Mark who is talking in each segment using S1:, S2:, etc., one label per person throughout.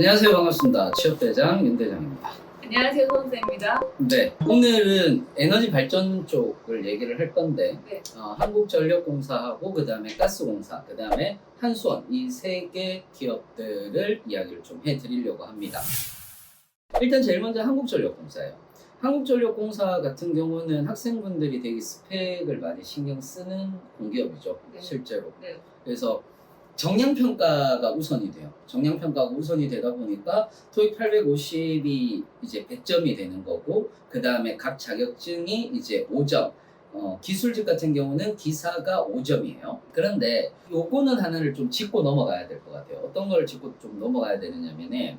S1: 안녕하세요 반갑습니다 취업대장 윤대장입니다
S2: 안녕하세요, 선생입니다.
S1: 네 오늘은 에너지 발전 쪽을 얘기를 할 건데
S2: 네.
S1: 어, 한국전력공사하고 그 다음에 가스공사 그 다음에 한수원 이 세 개 기업들을 이야기를 좀 해드리려고 합니다 일단 제일 먼저 한국전력공사예요 한국전력공사 같은 경우는 학생분들이 되게 스펙을 많이 신경 쓰는 공기업이죠
S2: 네.
S1: 실제로
S2: 네.
S1: 그래서 정량평가가 우선이 돼요. 정량평가가 우선이 되다 보니까 토익 850이 이제 100점이 되는 거고, 그 다음에 각 자격증이 이제 5점. 어, 기술직 같은 경우는 기사가 5점이에요. 그런데 요거는 하나를 좀 짚고 넘어가야 될 것 같아요. 어떤 걸 짚고 좀 넘어가야 되느냐면은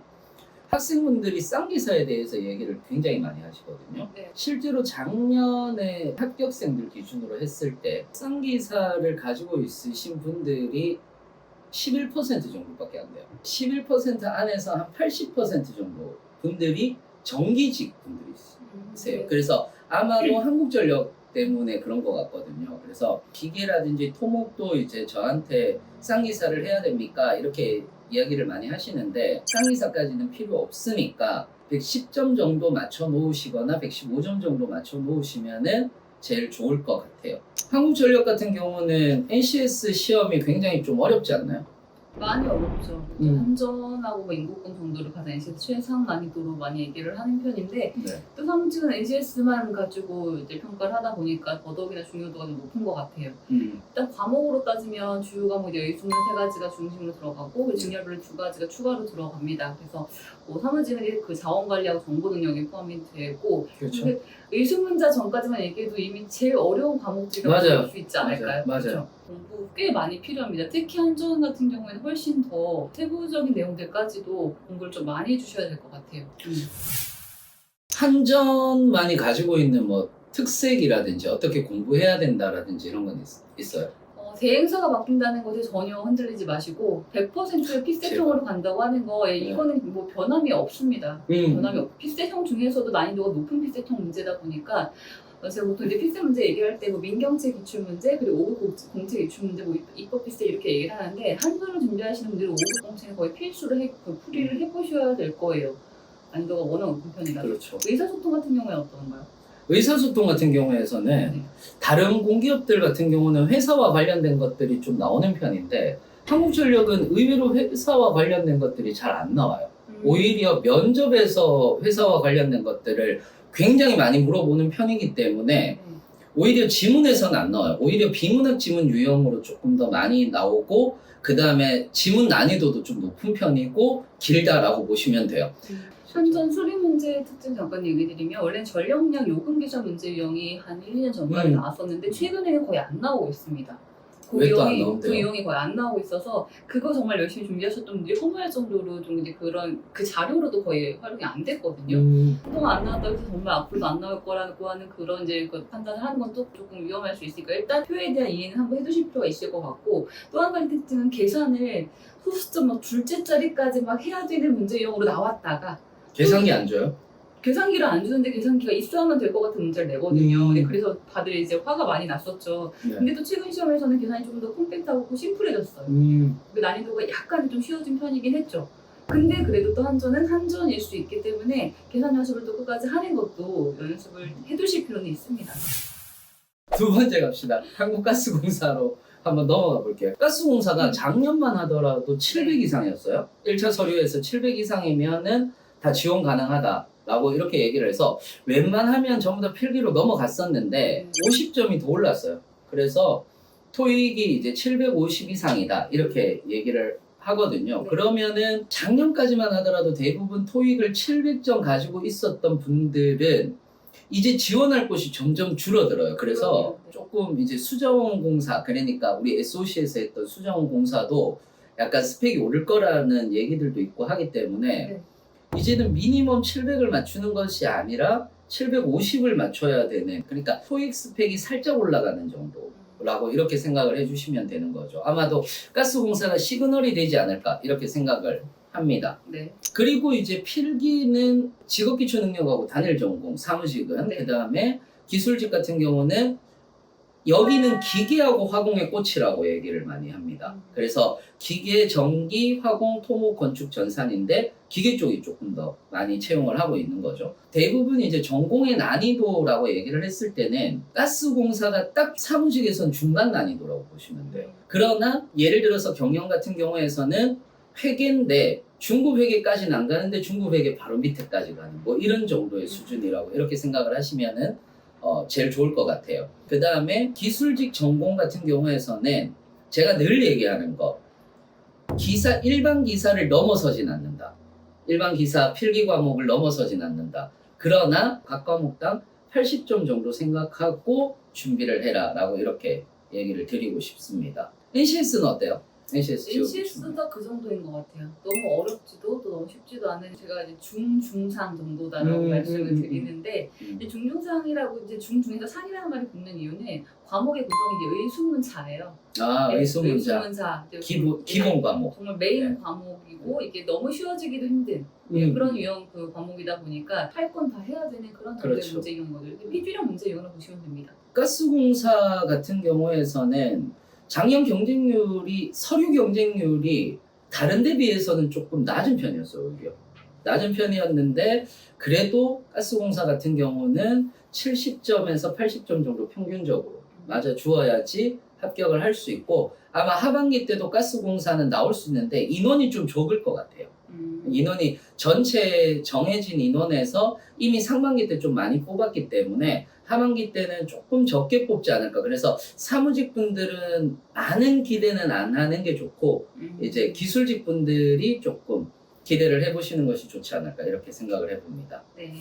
S1: 학생분들이 쌍기사에 대해서 얘기를 굉장히 많이 하시거든요.
S2: 네.
S1: 실제로 작년에 합격생들 기준으로 했을 때 쌍기사를 가지고 있으신 분들이 11% 정도밖에 안 돼요. 11% 안에서 한 80% 정도 분들이 정기직 분들이 있으세요.
S2: 네.
S1: 그래서 아마도 한국전력 때문에 그런 것 같거든요. 그래서 기계라든지 토목도 이제 저한테 쌍기사를 해야 됩니까? 이렇게 이야기를 많이 하시는데 쌍기사까지는 필요 없으니까 110점 정도 맞춰 놓으시거나 115점 정도 맞춰 놓으시면은 제일 좋을 것 같아요. 한국전력 같은 경우는 NCS 시험이 굉장히 좀 어렵지 않나요?
S2: 많이 어렵죠.
S1: 음.
S2: 한전하고 뭐 인국공 정도를 가장 NCS 최상 난이도로 많이 얘기를 하는 편인데
S1: 네.
S2: 또 사무직은 NCS만 가지고 이제 평가를 하다 보니까 더더욱이나 중요도가 좀 높은 것 같아요.
S1: 음,
S2: 일단 과목으로 따지면 주요 과목 여기 있는 세 가지가 중심으로 들어가고 그 직렬별 두 가지가 추가로 들어갑니다. 그래서 뭐 사무직은 그 자원 관리하고 정보 능력이 포함이 되고
S1: 그렇죠.
S2: 근데 의수문자 전까지만 얘기해도 이미 제일 어려운
S1: 맞아요.
S2: 볼수 있지 않을까요?
S1: 맞아요.
S2: 그렇죠? 공부 꽤 많이 필요합니다. 특히 한전 같은 경우에는 훨씬 더 세부적인 내용들까지도 공부를 좀 많이 해주셔야 될 것 같아요. 음.
S1: 한전만이 가지고 있는 뭐 특색이라든지 어떻게 공부해야 된다라든지 이런 건 있, 어요
S2: 어, 대행사가 바뀐다는 것에 전혀 흔들리지 마시고 100%의 피셋형으로 간다고 하는 거 예,
S1: 네.
S2: 이거는 뭐 변함이 없습니다.
S1: 음,
S2: 변함이 없고 피셋형 중에서도 난이도가 높은 피셋형 문제다 보니까 어, 제가 보통 이제 피셋 문제 얘기할 때 뭐 민경채 기출 문제 그리고 5급 공채 기출 문제 뭐 입법 피셋 이렇게 얘기를 하는데 한전을 준비하시는 분들은 5급 공채는 거의 필수로 해, 그 풀이를 해보셔야 될 거예요. 난이도가 워낙 높은 편이라.
S1: 그렇죠.
S2: 의사소통 같은 경우에 어떤가요?
S1: 의사소통 같은 경우에서는
S2: 네.
S1: 다른 공기업들 같은 경우는 회사와 관련된 것들이 좀 나오는 편인데 한국전력은 의외로 회사와 관련된 것들이 잘 안 나와요.
S2: 음,
S1: 오히려 면접에서 회사와 관련된 것들을 굉장히 많이 물어보는 편이기 때문에
S2: 네.
S1: 오히려 지문에서는 안 나와요. 오히려 비문학 지문 유형으로 조금 더 많이 나오고 그 다음에 지문 난이도도 좀 높은 편이고 길다라고 보시면 돼요.
S2: 한전 수리 문제 특징 잠깐 얘기 드리면 원래 전력량 요금 계산 문제 유형이 한 1, 2년 전까지
S1: 음.
S2: 나왔었는데 최근에는 거의 안 나오고 있습니다. 그
S1: 왜또안 나온대요?
S2: 그 유형이 거의 안 나오고 있어서 그거 정말 열심히 준비하셨던 분들이 허무할 정도로 좀 이제 그런 그 자료로도 거의 활용이 안 됐거든요.
S1: 음,
S2: 그동안 안 나왔다고 해서 정말 앞으로도 안 나올 거라고 하는 그런 이제 그 판단을 하는 건 또 조금 위험할 수 있으니까 일단 표에 대한 이해는 한번 해두실 필요가 있을 것 같고 또 한 가지 특징은 계산을 소수점 막 둘째 자리까지 막 해야 되는 문제 유형으로 나왔다가
S1: 계산기 안 줘요?
S2: 계산기를 안 주는데 계산기가 있어야만 될 것 같은 문제를 내거든요.
S1: 음.
S2: 네, 그래서 다들 이제 화가 많이 났었죠.
S1: 네.
S2: 근데 또 최근 시험에서는 계산이 좀더 컴팩트하고 심플해졌어요.
S1: 음,
S2: 그 난이도가 약간 좀 쉬워진 편이긴 했죠. 근데 그래도 또 한전은 한전일 수 있기 때문에 계산 연습을 또 끝까지 하는 것도 연습을 해두실 필요는 있습니다.
S1: 두 번째 갑시다. 한국가스공사로 한번 넘어가 볼게요. 가스공사가 작년만 하더라도 700 이상이었어요. 1차 서류에서 700 이상이면은 다 지원 가능하다 라고 이렇게 얘기를 해서 웬만하면 전부 다 필기로 넘어갔었는데 50점이 더 올랐어요. 그래서 토익이 이제 750 이상이다 이렇게 얘기를 하거든요.
S2: 네.
S1: 그러면은 작년까지만 하더라도 대부분 토익을 700점 가지고 있었던 분들은 이제 지원할 곳이 점점 줄어들어요. 그래서.
S2: 네.
S1: 조금 이제 수자원 공사 그러니까 우리 SOC에서 했던 수자원 공사도 약간 스펙이 오를 거라는 얘기들도 있고 하기 때문에
S2: 네.
S1: 이제는 미니멈 700을 맞추는 것이 아니라 750을 맞춰야 되는 그러니까 토익 스펙이 살짝 올라가는 정도 라고 이렇게 생각을 해주시면 되는 거죠. 아마도 가스공사가 시그널이 되지 않을까 이렇게 생각을 합니다.
S2: 네.
S1: 그리고 이제 필기는 직업기초 능력하고 단일 전공, 사무직은
S2: 네.
S1: 그 다음에 기술직 같은 경우는 여기는 기계하고 화공의 꽃이라고 얘기를 많이 합니다. 그래서 기계, 전기, 화공, 토목, 건축, 전산인데 기계 쪽이 조금 더 많이 채용을 하고 있는 거죠. 대부분 이제 전공의 난이도라고 얘기를 했을 때는 가스공사가 딱 사무직에선 중간 난이도라고 보시면 돼요. 그러나 예를 들어서 경영 같은 경우에서는 회계인데 중급 회계까지는 안 가는데 중급 회계 바로 밑에까지 가는 뭐 이런 정도의 수준이라고 이렇게 생각을 하시면은 어, 제일 좋을 것 같아요. 그 다음에 기술직 전공 같은 경우에서는 제가 늘 얘기하는 거 기사 일반 기사를 넘어서진 않는다. 일반 기사 필기 과목을 넘어서진 않는다. 그러나 각 과목당 80점 정도 생각하고 준비를 해라라고 이렇게 얘기를 드리고 싶습니다. NCS는 어때요? NCS 준비.
S2: NCS도 그 정도인 것 같아요. 너무 어렵지도 또 너무 쉽지도 않은 제가 이제 중중상 정도다라고
S1: 음,
S2: 말씀을
S1: 음, 음,
S2: 드리는데
S1: 음.
S2: 이제 중중상이라고 이제 중중에서 상이라는 말이 붙는 이유는 과목의 구성이 이제 의수문자예요.
S1: 아
S2: 네,
S1: 의수문자
S2: 의수문자. 이제
S1: 기본 기본 과목.
S2: 정말 메인 과목이고 이게 너무 쉬워지기도 힘든
S1: 음.
S2: 그런 유형 그 과목이다 보니까 할 건 다 해야 되는 그런 정도의
S1: 그렇죠.
S2: 문제 이용거들 피주량 문제 이용으로 보시면 됩니다.
S1: 가스공사 같은 경우에서는 작년 경쟁률이 서류 경쟁률이 다른 데 비해서는 조금 낮은 편이었어요 오히려 낮은 편이었는데 그래도 가스공사 같은 경우는 70점에서 80점 정도 평균적으로 맞아 주어야지 합격을 할 수 있고 아마 하반기 때도 가스공사는 나올 수 있는데 인원이 좀 적을 것 같아요.
S2: 음.
S1: 인원이 전체 정해진 인원에서 이미 상반기 때 좀 많이 뽑았기 때문에 하반기 때는 조금 적게 뽑지 않을까. 그래서 사무직 분들은 많은 기대는 안 하는 게 좋고
S2: 음.
S1: 이제 기술직 분들이 조금 기대를 해보시는 것이 좋지 않을까 이렇게 생각을 해봅니다.
S2: 네.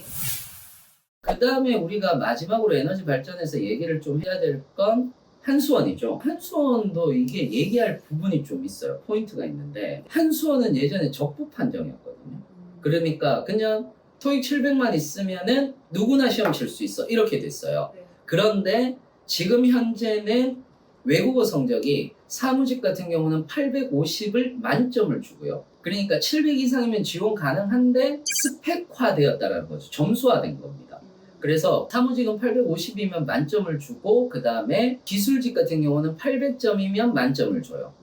S1: 그 다음에 우리가 마지막으로 에너지 발전에서 얘기를 좀 해야 될 건 한수원이죠. 한수원도 이게 얘기할 부분이 좀 있어요. 포인트가 있는데 한수원은 예전에 적부 판정이었거든요.
S2: 음.
S1: 그러니까 그냥 토익 700만 있으면은 누구나 시험 칠 수 있어 이렇게 됐어요.
S2: 네.
S1: 그런데 지금 현재는 외국어 성적이 사무직 같은 경우는 850을 만점을 주고요. 그러니까 700 이상이면 지원 가능한데 스펙화되었다는 거죠. 점수화된 겁니다.
S2: 음.
S1: 그래서 사무직은 850이면 만점을 주고 그 다음에 기술직 같은 경우는 800점이면 만점을 줘요.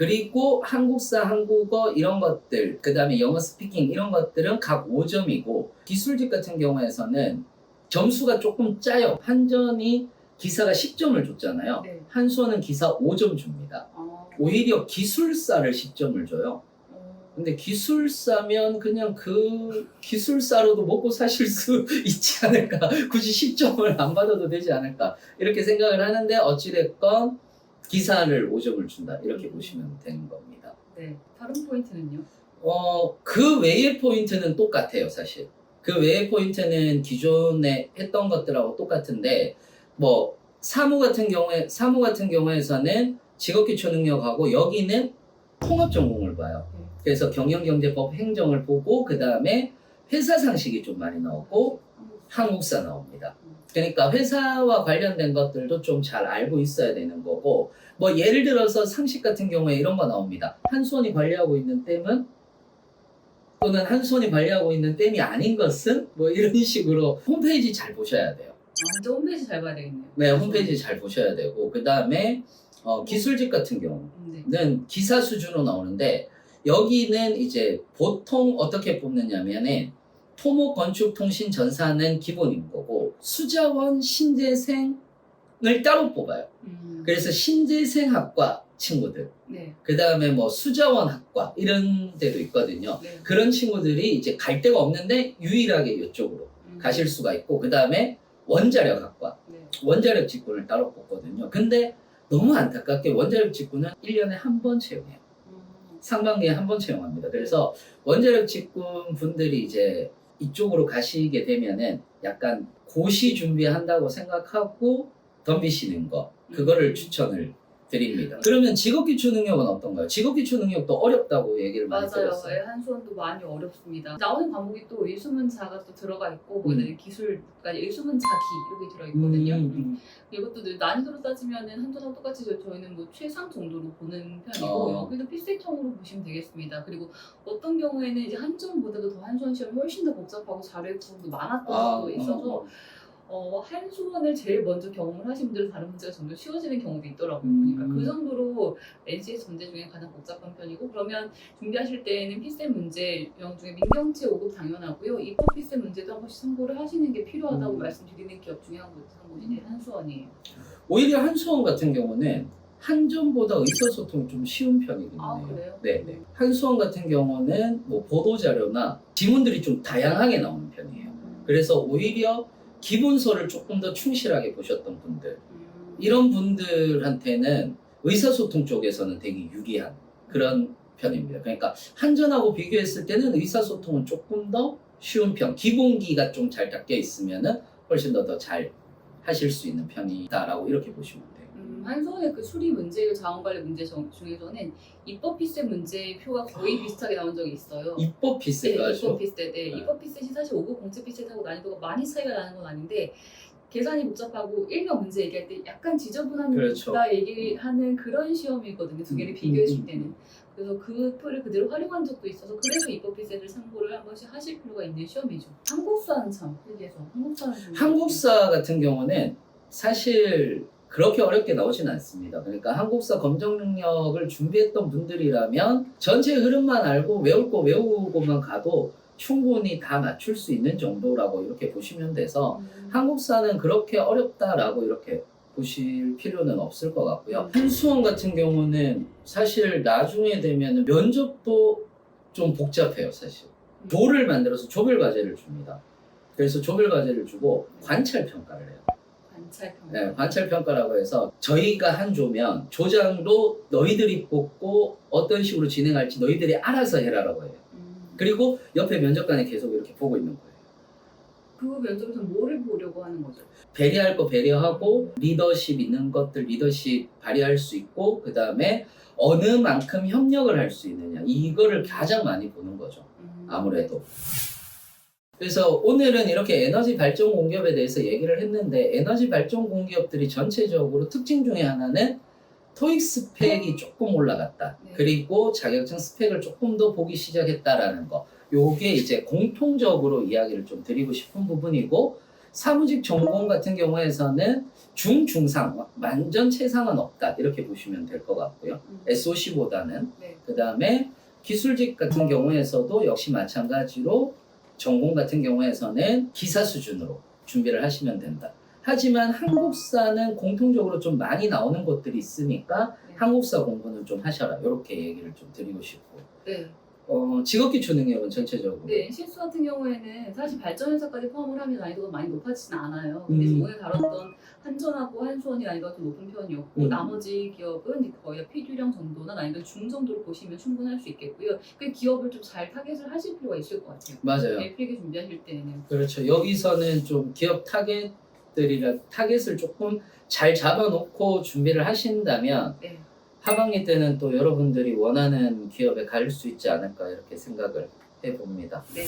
S2: 음.
S1: 그리고 한국사, 한국어 이런 것들, 그 다음에 영어 스피킹 이런 것들은 각 5점이고 기술직 같은 경우에서는 점수가 조금 짜요. 한전이 기사가 10점을 줬잖아요.
S2: 네.
S1: 한수원은 기사 5점 줍니다.
S2: 어.
S1: 오히려 기술사를 10점을 줘요.
S2: 어.
S1: 근데 기술사면 그냥 그 기술사로도 먹고 사실 수 있지 않을까. 굳이 10점을 안 받아도 되지 않을까. 이렇게 생각을 하는데 어찌됐건 기사를 5점을 준다. 이렇게 보시면 되는 겁니다.
S2: 네. 다른 포인트는요?
S1: 어, 그 외의 포인트는 똑같아요, 사실. 그 외의 포인트는 기존에 했던 것들하고 똑같은데, 뭐, 사무 같은 경우에, 사무 같은 경우에서는 직업 기초 능력하고 여기는 통합 전공을 봐요.
S2: 네.
S1: 그래서 경영경제법 행정을 보고, 그 다음에 회사 상식이 좀 많이 나오고, 한국사 나옵니다. 그러니까 회사와 관련된 것들도 좀 잘 알고 있어야 되는 거고, 뭐 예를 들어서 상식 같은 경우에 이런 거 나옵니다. 한수원이 관리하고 있는 댐은 또는 한수원이 관리하고 있는 댐이 아닌 것은 뭐 이런 식으로 홈페이지 잘 보셔야 돼요.
S2: 아, 진짜 홈페이지 잘 봐야 되겠네요.
S1: 네, 홈페이지 잘 보셔야 되고 그 다음에 어, 기술직 같은 경우
S2: 네.
S1: 는 기사 수준으로 나오는데 여기는 이제 보통 어떻게 뽑느냐면은 토목 건축 통신 전사는 기본인 거고 수자원 신재생을 따로 뽑아요.
S2: 음.
S1: 그래서 신재생학과 친구들
S2: 네.
S1: 그 다음에 뭐 수자원학과 이런 데도 있거든요.
S2: 네.
S1: 그런 친구들이 이제 갈 데가 없는데 유일하게 이쪽으로
S2: 음.
S1: 가실 수가 있고 그 다음에 원자력학과
S2: 네.
S1: 원자력 직군을 따로 뽑거든요. 근데 너무 안타깝게 원자력 직군은 1년에 한 번 채용해요.
S2: 음.
S1: 상반기에 한 번 채용합니다. 그래서 원자력 직군 분들이 이제 이쪽으로 가시게 되면은 약간 고시 준비한다고 생각하고 덤비시는 거 그거를
S2: 음.
S1: 추천을 드립니다. 그러면 직업 기초 능력은 어떤가요? 직업 기초 능력도 어렵다고 얘기를 많이
S2: 맞아요.
S1: 들었어요.
S2: 예, 한수원도 많이 어렵습니다. 나오는 과목이 또 의수문자가 또 들어가 있고 거기다
S1: 음.
S2: 기술까지 의수문자기 이렇게 들어 있거든요.
S1: 음, 음.
S2: 이것도 늘 난이도로 따지면은 한전하고 똑같이 저- 저희는 뭐 최상 정도로 보는 편이고
S1: 어.
S2: 여기도 필수형으로 보시면 되겠습니다. 그리고 어떤 경우에는 이제 한전보다도 더 한전 시험이 훨씬 더 복잡하고 자료의 구성도 많았던
S1: 아,
S2: 것도 있어서
S1: 어,
S2: 어, 한수원을 제일 먼저 경험을 하신 분들은 다른 문제가 점점 쉬워지는 경우도 있더라고요.
S1: 음.
S2: 그러니까 그 정도로 NCS 문제 중에 가장 복잡한 편이고 그러면 준비하실 때에는 필셈 문제 유형 중에 민경채 5급 당연하고요. 입법 필셈 문제도 한 번씩 참고를 하시는 게 필요하다고
S1: 음.
S2: 말씀드리는 기업 중에 한 곳, 곳이 한수원이에요.
S1: 오히려 한수원 같은 경우는 한전보다 의사소통이 좀 쉬운 편이긴
S2: 아. 그래요?
S1: 네, 네. 한수원 같은 경우는 뭐 보도 자료나 지문들이 좀 다양하게 나오는 편이에요.
S2: 음.
S1: 그래서 오히려 기본서를 조금 더 충실하게 보셨던 분들
S2: 음.
S1: 이런 분들한테는 의사소통 쪽에서는 되게 유리한 그런 편입니다. 그러니까 한전하고 비교했을 때는 의사소통은 조금 더 쉬운 편, 기본기가 좀 잘 닦여 있으면은 훨씬 더 더 잘 하실 수 있는 편이다라고 이렇게 보시면 돼요.
S2: 음, 한수원의 그 수리 문제, 자원관리 문제 중- 중에서는 입법 필세 문제 표가 거의 비슷하게 나온 적이 있어요.
S1: 입법
S2: 네, 입법 필세. 네,
S1: 네.
S2: 입법 필셋이 사실 5급 공채 필셋하고 난이도가 많이 차이가 나는 건 아닌데 계산이 복잡하고 일명 문제 얘기할 때 약간 지저분한
S1: 그렇죠.
S2: 다 얘기하는 그런 시험이거든요. 두 개를
S1: 음,
S2: 비교했을
S1: 음, 음.
S2: 때는. 그래서 그 표를 그대로 활용한 적도 있어서 그래서 입법 필셋을 참고를 한 번씩 하실 필요가 있는 시험이죠. 한국사는 참 필기에서 한국사는 좀
S1: 한국사 같은 경우는 사실 그렇게 어렵게 나오진 않습니다. 그러니까 한국사 검정 능력을 준비했던 분들이라면 전체 흐름만 알고 외울 거 외우고만 가도 충분히 다 맞출 수 있는 정도라고 이렇게 보시면 돼서
S2: 음.
S1: 한국사는 그렇게 어렵다라고 이렇게 보실 필요는 없을 것 같고요. 한수원 같은 경우는 사실 나중에 되면 면접도 좀 복잡해요, 사실. 조를 만들어서 조별 과제를 줍니다. 그래서 조별 과제를 주고 관찰 평가를 해요.
S2: 관찰 평가.
S1: 네, 관찰 평가라고 해서 저희가 한 조면 조장도 너희들이 뽑고 어떤 식으로 진행할지 너희들이 알아서 해라라고 해요.
S2: 음.
S1: 그리고 옆에 면접관이 계속 이렇게 보고 있는 거예요.
S2: 그 면접에서 뭐를 보려고 하는 거죠?
S1: 배려할 거 배려하고 리더십 있는 것들 리더십 발휘할 수 있고 그 다음에 어느 만큼 협력을 할 수 있느냐 이거를 가장 많이 보는 거죠.
S2: 음.
S1: 아무래도. 그래서 오늘은 이렇게 에너지 발전 공기업에 대해서 얘기를 했는데 에너지 발전 공기업들이 전체적으로 특징 중에 하나는 토익 스펙이 조금 올라갔다.
S2: 네.
S1: 그리고 자격증 스펙을 조금 더 보기 시작했다라는 거. 요게 이제 공통적으로 이야기를 좀 드리고 싶은 부분이고 사무직 전공 같은 경우에서는 중, 중상, 완전 최상은 없다. 이렇게 보시면 될 것 같고요.
S2: 음.
S1: SOC보다는
S2: 네.
S1: 그 다음에 기술직 같은 경우에서도 역시 마찬가지로 전공 같은 경우에서는 기사 수준으로 준비를 하시면 된다. 하지만 한국사는 공통적으로 좀 많이 나오는 곳들이 있으니까
S2: 네.
S1: 한국사 공부는 좀 하셔라. 이렇게 얘기를 좀 드리고 싶고.
S2: 네.
S1: 어, 직업기초 능력은 전체적으로.
S2: 네, 실수 같은 경우에는 사실 발전회사까지 포함을 하면 난이도가 많이 높아지진 않아요. 근데
S1: 음.
S2: 오늘 다뤘던 한전하고 한수원이 난이도가 좀 높은 편이었고
S1: 음.
S2: 나머지 기업은 거의 필유령 정도나 난이도 중 정도로 보시면 충분할 수 있겠고요. 그 기업을 좀 잘 타겟을 하실 필요가 있을 것 같아요.
S1: 맞아요.
S2: 네, 필기 준비하실 때는.
S1: 그렇죠. 여기서는 좀 기업 타겟들이라 타겟을 조금 잘 잡아놓고 준비를 하신다면
S2: 네.
S1: 하반기 때는 또 여러분들이 원하는 기업에 갈 수 있지 않을까 이렇게 생각을 해봅니다.
S2: 네.